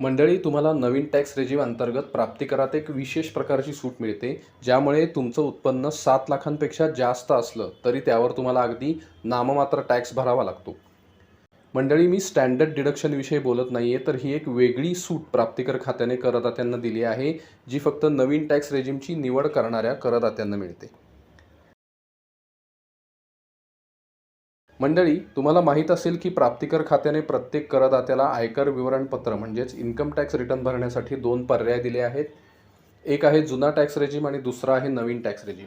मंडळी तुम्हाला नवीन tax regime अंतर्गत प्राप्तिकरात एक विशेष प्रकारची सूट मिळते ज्यामुळे तुमचं उत्पन्न सात लाखांपेक्षा जास्त असलं तरी त्यावर तुम्हाला अगदी नाममात्र टॅक्स भरावा लागतो. मंडळी मी स्टँडर्ड डिडक्शनविषयी बोलत नाही आहे तर ही एक वेगळी सूट प्राप्तिकर खात्याने करदात्यांना दिली आहे जी फक्त नवीन टॅक्स रेजिमची निवड करणाऱ्या करदात्यांना मिळते. मंडळी तुम्हाला माहीत असेल की प्राप्तिकर खात्याने प्रत्येक करदात्याला आयकर विवरणपत्र म्हणजेच इन्कम टॅक्स रिटर्न भरण्यासाठी दोन पर्याय दिले आहेत. एक आहे जुना टॅक्स रेजिम आणि दुसरा आहे नवीन टॅक्स रेजिम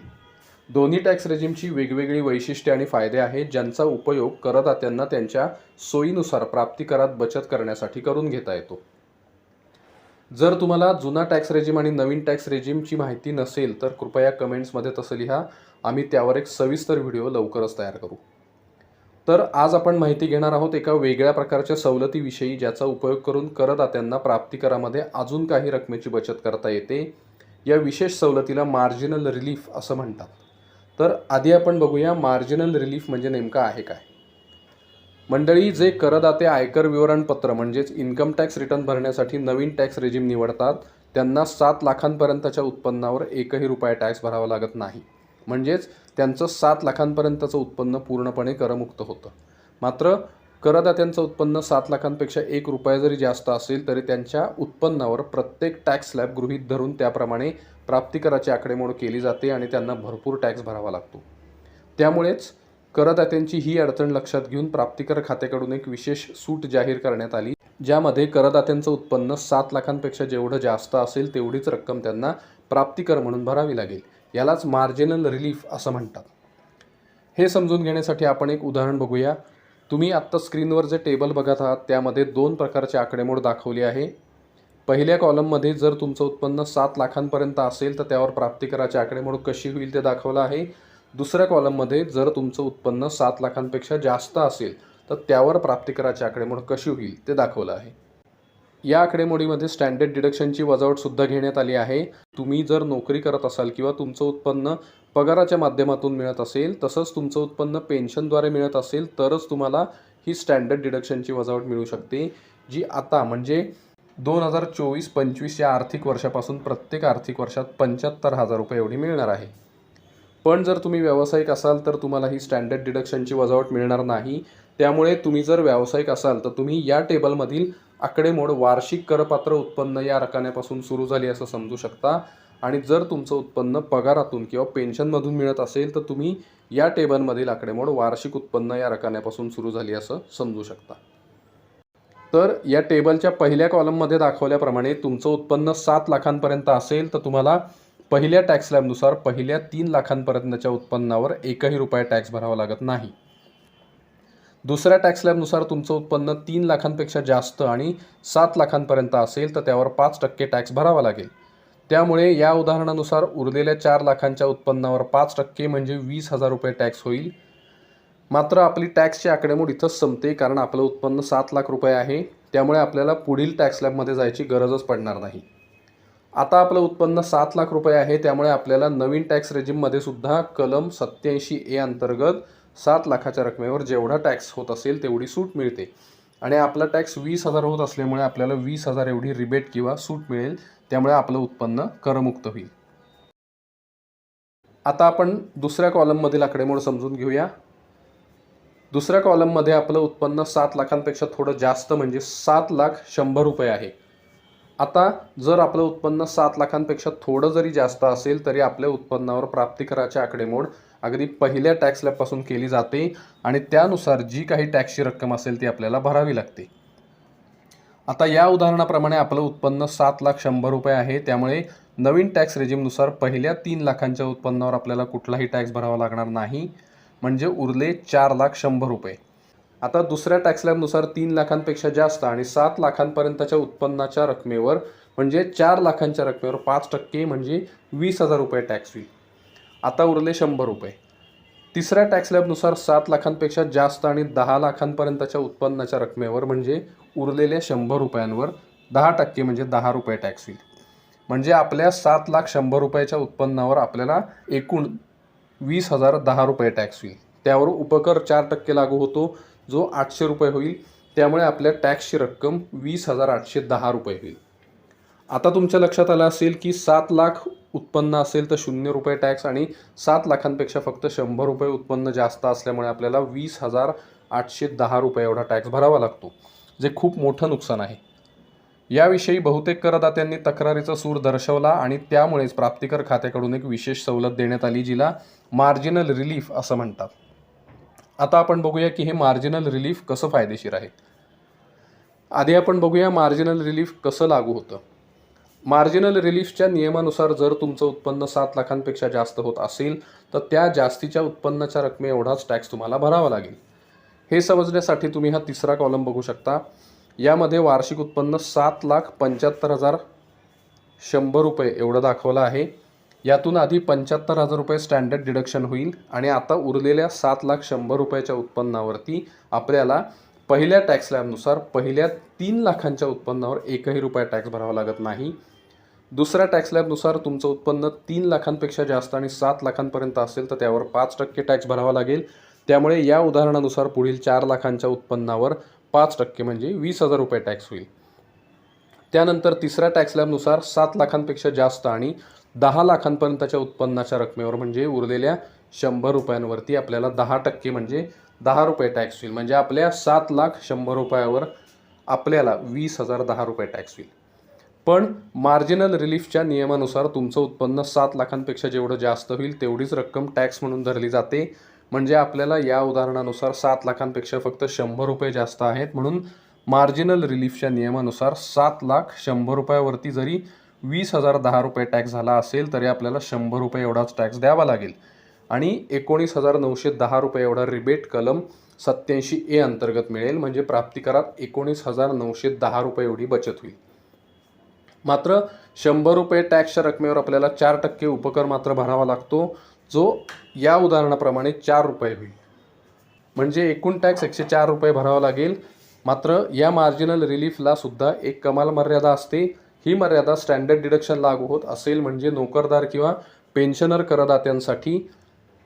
दोन्ही टॅक्स रेजिमची वेगवेगळी वैशिष्ट्ये आणि फायदे आहेत ज्यांचा उपयोग करदात्यांना त्यांच्या सोयीनुसार प्राप्तिकरात बचत करण्यासाठी करून घेता येतो. जर तुम्हाला जुना टॅक्स रेजिम आणि नवीन टॅक्स रेजिमची माहिती नसेल तर कृपया कमेंट्समध्ये तसं लिहा. आम्ही त्यावर एक सविस्तर व्हिडिओ लवकरच तयार करू. तर आज आपण माहिती घेणार आहोत एका वेगळ्या प्रकारच्या सवलतीविषयी ज्याचा उपयोग करून करदात्यांना प्राप्तिकरामध्ये अजून काही रकमेची बचत करता येते. या विशेष सवलतीला मार्जिनल रिलीफ असं म्हणतात. तर आधी आपण बघूया मार्जिनल रिलीफ म्हणजे नेमकं आहे काय? मंडळी जे करदाते आयकर विवरणपत्र म्हणजेच इन्कम टॅक्स रिटर्न भरण्यासाठी नवीन टॅक्स रेजिम निवडतात त्यांना सात लाखांपर्यंतच्या उत्पन्नावर एकही रुपया टॅक्स भरावा लागत नाही. म्हणजेच त्यांचं सात लाखांपर्यंतचं उत्पन्न पूर्णपणे करमुक्त होतं. मात्र करदात्यांचं उत्पन्न सात लाखांपेक्षा एक रुपया जरी जास्त असेल तरी त्यांच्या उत्पन्नावर प्रत्येक टॅक्स स्लॅब गृहीत धरून त्याप्रमाणे प्राप्तिकराची आकडेमोड केली जाते आणि त्यांना भरपूर टॅक्स भरावा लागतो. त्यामुळेच करदात्यांची ही अडचण लक्षात घेऊन प्राप्तिकर खात्याकडून एक विशेष सूट जाहीर करण्यात आली ज्यामध्ये करदात्यांचं उत्पन्न सात लाखांपेक्षा जेवढं जास्त असेल तेवढीच रक्कम त्यांना प्राप्तिकर म्हणून भरावी लागेल. यालाच मार्जिनल रिलीफ असं म्हणतात. हे समजून घेण्यासाठी आपण एक उदाहरण बघूया. तुम्ही आत्ता स्क्रीनवर जे टेबल बघत आहात त्यामध्ये दोन प्रकारचे आकडेमोड दाखवली आहे. पहिल्या कॉलममध्ये जर तुमचं उत्पन्न सात लाखांपर्यंत असेल तर त्यावर प्राप्तिकराची आकडेमोड कशी होईल ते दाखवलं आहे. दुसऱ्या कॉलममध्ये जर तुमचं उत्पन्न सात लाखांपेक्षा जास्त असेल तर त्यावर प्राप्तिकराची आकडेमोड कशी होईल ते दाखवलं आहे. या आकडेमोडीमध्ये स्टँडर्ड डिडक्शनची वजावटसुद्धा घेण्यात आली आहे. तुम्ही जर नोकरी करत असाल किंवा तुमचं उत्पन्न पगाराच्या माध्यमातून मिळत असेल तसंच तुमचं उत्पन्न पेन्शनद्वारे मिळत असेल तरच तुम्हाला ही स्टँडर्ड डिडक्शनची वजावट मिळू शकते जी आता म्हणजे दोन हजार चोवीस पंचवीस या आर्थिक वर्षापासून प्रत्येक आर्थिक वर्षात पंच्याहत्तर हजार रुपये एवढी मिळणार आहे. पण जर तुम्ही व्यावसायिक असाल तर तुम्हाला ही स्टँडर्ड डिडक्शनची वजावट मिळणार नाही. त्यामुळे तुम्ही जर व्यावसायिक असाल तर तुम्ही या टेबलमधील आकडेमोड वार्षिक करपात्र उत्पन्न या रकान्यापासून सुरू झाली असं समजू शकता. आणि जर तुमचं उत्पन्न पगारातून किंवा पेन्शनमधून मिळत असेल तर तुम्ही या टेबलमधील आकडेमोड वार्षिक उत्पन्न या रकान्यापासून सुरू झाली असं समजू शकता. तर या टेबलच्या पहिल्या कॉलममध्ये दाखवल्याप्रमाणे तुमचं उत्पन्न सात लाखांपर्यंत असेल तर तुम्हाला पहिल्या टॅक्स स्लॅबनुसार पहिल्या तीन लाखांपर्यंतच्या उत्पन्नावर एकही रुपया टॅक्स भरावा लागत नाही. दुसऱ्या टॅक्स स्लॅबनुसार तुमचं उत्पन्न तीन लाखांपेक्षा जास्त आणि सात लाखांपर्यंत असेल तर त्यावर पाच टक्के टॅक्स भरावा लागेल. त्यामुळे या उदाहरणानुसार उरलेल्या चार लाखांच्या उत्पन्नावर पाच टक्के म्हणजे वीस हजार रुपये टॅक्स होईल. मात्र आपली टॅक्सची आकडेमोड इथंच संपते कारण आपलं उत्पन्न सात लाख रुपये आहे. त्यामुळे आपल्याला पुढील टॅक्स स्लॅबमध्ये जायची गरजच पडणार नाही. आता आपलं उत्पन्न सात लाख रुपये आहे त्यामुळे आपल्याला नवीन टॅक्स रेजिममध्ये सुद्धा कलम सत्याऐंशी ए अंतर्गत सात लाखाच्या रकमेवर जेवढा टॅक्स होत असेल तेवढी सूट मिळते. आणि आपला टॅक्स वीस हजार होत असल्यामुळे आपल्याला वीस हजार एवढी रिबेट किंवा सूट मिळेल त्यामुळे आपलं उत्पन्न करमुक्त होईल. आता आपण दुसऱ्या कॉलममधील आकडेमोड समजून घेऊया. दुसऱ्या कॉलममध्ये आपलं उत्पन्न सात लाखांपेक्षा थोडं जास्त म्हणजे सात लाख शंभर रुपये आहे. आता जर आपलं उत्पन्न सात लाखांपेक्षा थोडं जरी जास्त असेल तरी आपल्या उत्पन्नावर प्राप्तिकराची आकडेमोड अगदी पहिल्या टॅक्स केली जाते आणि त्यानुसार जी काही टॅक्सची रक्कम असेल ती आपल्याला भरावी लागते. आता या उदाहरणाप्रमाणे आपलं उत्पन्न सात लाख शंभर रुपये आहे. त्यामुळे नवीन टॅक्स रेजिमनुसार पहिल्या तीन लाखांच्या उत्पन्नावर आपल्याला कुठलाही टॅक्स भरावा लागणार नाही. म्हणजे उरले चार लाख शंभर रुपये. आता दुसऱ्या टॅक्स स्लॅबनुसार तीन लाखांपेक्षा जास्त आणि सात लाखांपर्यंतच्या उत्पन्नाच्या रकमेवर म्हणजे चार लाखांच्या रकमेवर पाच टक्के म्हणजे वीस हजार रुपये टॅक्स होईल. आता उरले शंभर रुपये. तिसऱ्या टॅक्स स्लॅबनुसार सात लाखांपेक्षा जास्त आणि दहा लाखांपर्यंतच्या उत्पन्नाच्या रकमेवर म्हणजे उरलेल्या शंभर रुपयांवर दहा टक्के म्हणजे दहा रुपये टॅक्स होईल म्हणजे आपल्या सात लाख शंभर रुपयाच्या उत्पन्नावर आपल्याला एकूण वीस हजार दहा रुपये टॅक्स होईल त्यावर उपकर चार टक्के लागू होतो जो आठशे रुपये होईल. त्यामुळे आपल्या टॅक्सची रक्कम वीस हजार आठशे दहा रुपये होईल. आता तुमच्या लक्षात आलं असेल की सात लाख उत्पन्न असेल तर शून्य रुपये टॅक्स आणि सात लाखांपेक्षा फक्त शंभर रुपये उत्पन्न जास्त असल्यामुळे आपल्याला वीस हजार आठशे दहा रुपये एवढा टॅक्स भरावा लागतो जे खूप मोठं नुकसान आहे. याविषयी बहुतेक करदात्यांनी तक्रारीचा सूर दर्शवला आणि त्यामुळेच प्राप्तिकर खात्याकडून एक विशेष सवलत देण्यात आली जिला मार्जिनल रिलीफ असं म्हणतात. आता आपण बघूया की हे मार्जिनल रिलीफ कसं फायदेशीर आहे. आधी आपण बघूया मार्जिनल रिलीफ कसं लागू होतं. मार्जिनल रिलीफच्या नियमानुसार जर तुमचं उत्पन्न सात लाखांपेक्षा जास्त होत असेल तर त्या जास्तीच्या उत्पन्नाच्या रकमे एवढाच टॅक्स तुम्हाला भरावा लागेल. हे समजण्यासाठी तुम्ही हा तिसरा कॉलम बघू शकता. यामध्ये वार्षिक उत्पन्न सात लाख पंच्याहत्तर हजार शंभर रुपये एवढं दाखवलं आहे. यातून आधी पंच्याहत्तर हजार रुपये स्टँडर्ड डिडक्शन होईल आणि आता उरलेल्या सात लाख शंभर रुपयाच्या उत्पन्नावरती आपल्याला पहिल्या टॅक्स स्लॅबनुसार पहिल्या तीन लाखांच्या उत्पन्नावर एकही रुपया टॅक्स भरावा लागत नाही. दुसऱ्या टॅक्स स्लॅबनुसार तुमचं उत्पन्न तीन लाखांपेक्षा जास्त आणि सात लाखांपर्यंत असेल तर त्यावर पाच टक्के टॅक्स भरावा लागेल. त्यामुळे या उदाहरणानुसार पुढील चार लाखांच्या उत्पन्नावर पाच टक्के म्हणजे वीस हजार रुपये टॅक्स होईल. त्यानंतर तिसऱ्या टॅक्स स्लॅबनुसार सात लाखांपेक्षा जास्त आणि दहा लाखांपर्यंतच्या उत्पन्नाच्या रकमेवर म्हणजे उरलेल्या शंभर रुपयांवरती आपल्याला दहा टक्के म्हणजे दहा रुपये टॅक्स होईल. म्हणजे आपल्या सात लाख शंभर रुपयावर आपल्याला वीस हजार दहा रुपये टॅक्स होईल. पण मार्जिनल रिलीफच्या नियमानुसार तुमचं उत्पन्न सात लाखांपेक्षा जेवढं जास्त होईल तेवढीच रक्कम टॅक्स म्हणून धरली जाते. म्हणजे आपल्याला या उदाहरणानुसार सात लाखांपेक्षा फक्त शंभर रुपये जास्त आहेत. म्हणून मार्जिनल रिलीफच्या नियमानुसार सात लाख शंभर रुपयावरती जरी वीस हजार दहा रुपये टॅक्स झाला असेल तरी आपल्याला शंभर रुपये एवढाच टॅक्स द्यावा लागेल. आणि एकोणीस हजार नऊशे दहा रुपये एवढा रिबेट कलम सत्याऐंशी ए अंतर्गत मिळेल. म्हणजे प्राप्तिकरात एकोणीस हजार नऊशे दहा रुपये एवढी बचत होईल. मात्र शंभर रुपये टॅक्सच्या रकमेवर आपल्याला चार टक्के उपकर मात्र भरावा लागतो जो या उदाहरणाप्रमाणे चार रुपये होईल. म्हणजे एकूण टॅक्स एकशे चार रुपये भरावा लागेल. मात्र या मार्जिनल रिलीफला सुद्धा एक कमाल मर्यादा असते. ही मर्यादा स्टँडर्ड डिडक्शन लागू होत असेल म्हणजे नोकरदार किंवा पेन्शनर करदात्यांसाठी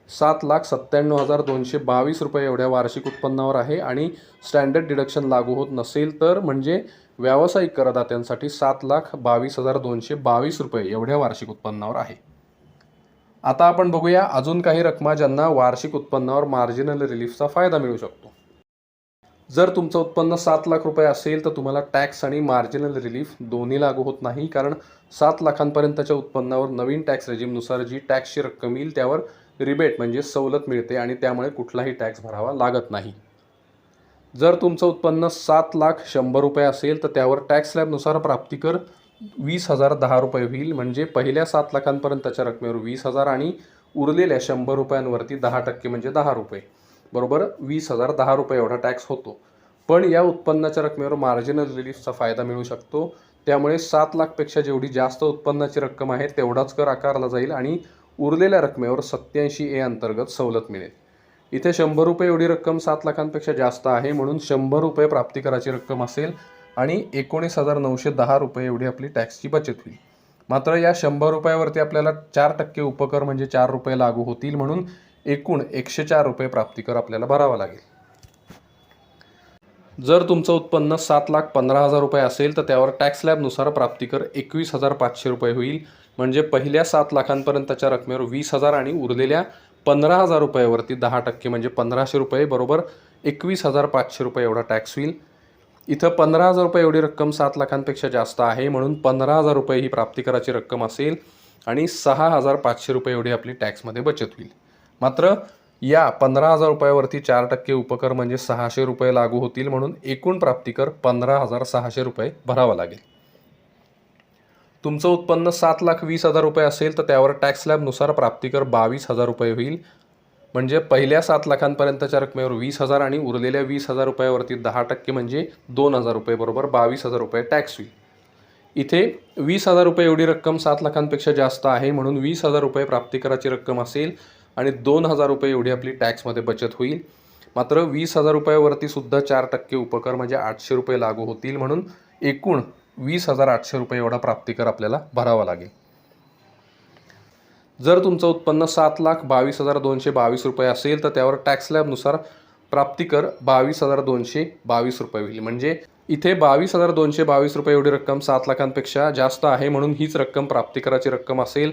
सात लाख सत्त्याण्णव हजार दोनशे बावीस रुपये एवढ्या वार्षिक उत्पन्नावर आहे आणि स्टँडर्ड डिडक्शन लागू होत नसेल तर म्हणजे व्यावसायिक करदात्यांसाठी सात लाख बावीस हजार दोनशे बावीस रुपये एवढ्या वार्षिक उत्पन्नावर आहे. आता आपण बघूया अजून काही रकमा ज्यांना वार्षिक उत्पन्नावर मार्जिनल रिलीफचा फायदा मिळू शकतो. जर तुमचं उत्पन्न सात लाख रुपये असेल तर तुम्हाला टॅक्स आणि मार्जिनल रिलीफ दोन्ही लागू होत नाही कारण सात लाखांपर्यंतच्या उत्पन्नावर नवीन टॅक्स रेजिमनुसार जी टॅक्सची रक्कम येईल त्यावर रिबेट म्हणजे सवलत मिळते आणि त्यामुळे कुठलाही टॅक्स भरावा लागत नाही. जर तुमचं उत्पन्न सात लाख शंभर रुपये असेल तर त्यावर टॅक्स स्लॅबनुसार प्राप्तिकर वीस हजार दहा रुपये होईल. म्हणजे पहिल्या सात लाखांपर्यंतच्या रकमेवर वीस हजार आणि उरलेल्या शंभर रुपयांवरती दहा टक्के म्हणजे दहा रुपये. बरोबर? वीस हजार दहा रुपये एवढा टॅक्स होतो. पण या उत्पन्नाच्या रकमेवर मार्जिनल रिलीफचा फायदा मिळू शकतो. त्यामुळे सात लाखपेक्षा जेवढी जास्त उत्पन्नाची रक्कम आहे तेवढाच कर आकारला जाईल आणि उरलेल्या रकमेवर सत्याऐंशी ए अंतर्गत सवलत मिळेल. इथे शंभर रुपये एवढी रक्कम सात लाखांपेक्षा जास्त आहे म्हणून शंभर रुपये प्राप्तिकराची रक्कम असेल आणि एकोणीस हजार नऊशे दहा रुपये एवढी आपली टॅक्सची बचत होईल. मात्र या शंभर रुपयावरती आपल्याला चार टक्के उपकर म्हणजे चार रुपये लागू होतील म्हणून एकूण एकशे चार रुपये प्राप्तिकर आपल्याला भरावा लागेल. जर तुमचं उत्पन्न सात लाख पंधरा हजार रुपये असेल तर त्यावर टॅक्स स्लॅबनुसार प्राप्तिकर एकवीस हजार पाचशे रुपये होईल. म्हणजे पहिल्या सात लाखांपर्यंतच्या रकमेवर वीस हजार आणि उरलेल्या पंधरा हजार रुपयावरती दहा टक्के म्हणजे पंधराशे रुपये बरोबर एकवीस हजार पाचशे रुपये एवढा टॅक्स होईल. इथं पंधरा हजार रुपये एवढी रक्कम सात लाखांपेक्षा जास्त आहे म्हणून पंधरा हजार रुपये ही प्राप्तिकराची रक्कम असेल आणि सहा हजार पाचशे रुपये एवढी आपली टॅक्समध्ये बचत होईल. मात्र या पंधरा हजार रुपयावरती चार टक्के उपकर म्हणजे सहाशे रुपये लागू होतील म्हणून एकूण प्राप्तिकर पंधरा हजार सहाशे रुपये भरावा लागेल. तुमचं उत्पन्न सात लाख वीस हजार रुपये असेल तर त्यावर टॅक्स स्लॅबनुसार प्राप्तिकर बावीस हजार रुपये होईल. म्हणजे पहिल्या सात लाखांपर्यंतच्या रकमेवर वीस हजार आणि उरलेल्या वीस हजार रुपयावरती दहा टक्के म्हणजे दोन हजार रुपये बरोबर बावीस हजार रुपये टॅक्स होईल. इथे वीस हजार रुपये एवढी रक्कम सात लाखांपेक्षा जास्त आहे म्हणून वीस हजार रुपये प्राप्तिकराची रक्कम असेल आणि दोन हजार रुपये एवढी आपली टॅक्समध्ये बचत होईल. मात्र वीस हजार रुपयावरती सुद्धा चार टक्के उपकर म्हणजे आठशे रुपये लागू होतील म्हणून एकूण वीस हजार आठशे रुपये एवढा प्राप्तिकर आपल्याला भरावा लागेल. जर तुमचं उत्पन्न सात लाख बावीस हजार दोनशे बावीस रुपये असेल तर त्यावर टॅक्स स्लॅबनुसार प्राप्तिकर बावीस हजार दोनशे बावीस रुपये होईल. म्हणजे इथे बावीस हजार दोनशे बावीस रुपये एवढी रक्कम सात लाखांपेक्षा जास्त आहे म्हणून हीच रक्कम प्राप्तिकराची रक्कम असेल.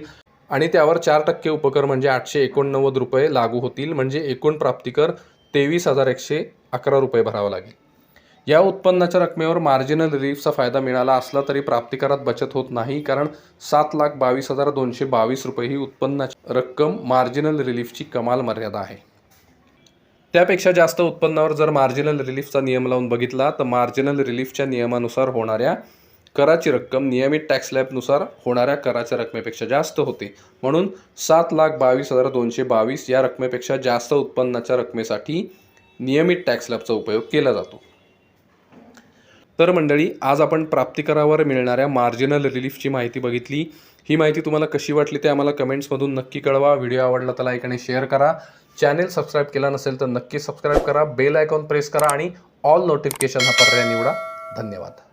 आणि त्यावर चार टक्के उपकर म्हणजे आठशे एकोणनव्वद रुपये लागू होतील. म्हणजे एकूण प्राप्तिकर तेवीस हजार एकशे अकरा रुपये भरावा लागेल. या उत्पन्नाच्या रकमेवर मार्जिनल रिलीफचा फायदा मिळाला असला तरी प्राप्तिकरात बचत होत नाही कारण सात लाख बावीस हजार दोनशे बावीस रुपये ही उत्पन्नाची रक्कम मार्जिनल रिलीफची कमाल मर्यादा आहे. त्यापेक्षा जास्त उत्पन्नावर जर मार्जिनल रिलीफचा नियम लावून बघितला तर मार्जिनल रिलीफच्या नियमानुसार होणाऱ्या कराची रक्कम नियमित टॅक्स स्लॅबनुसार होणाऱ्या कराच्या रकमेपेक्षा जास्त होते. म्हणून सात लाख बावीस हजार दोनशे बावीस या रकमेपेक्षा जास्त उत्पन्नाच्या रकमेसाठी नियमित टॅक्स स्लॅबचा उपयोग केला जातो. तर मंडळी आज आपण प्राप्तिकरावर मिळणाऱ्या मार्जिनल रिलीफची माहिती बघितली. ही माहिती तुम्हाला कशी वाटली ते आम्हाला कमेंट्समधून नक्की कळवा. व्हिडिओ आवडला तर लाईक आणि शेअर करा. चॅनेल सबस्क्राईब केला नसेल तर नक्की सबस्क्राईब करा. बेल आयकॉन प्रेस करा आणि ऑल नोटिफिकेशन हा पर्याय निवडा. धन्यवाद.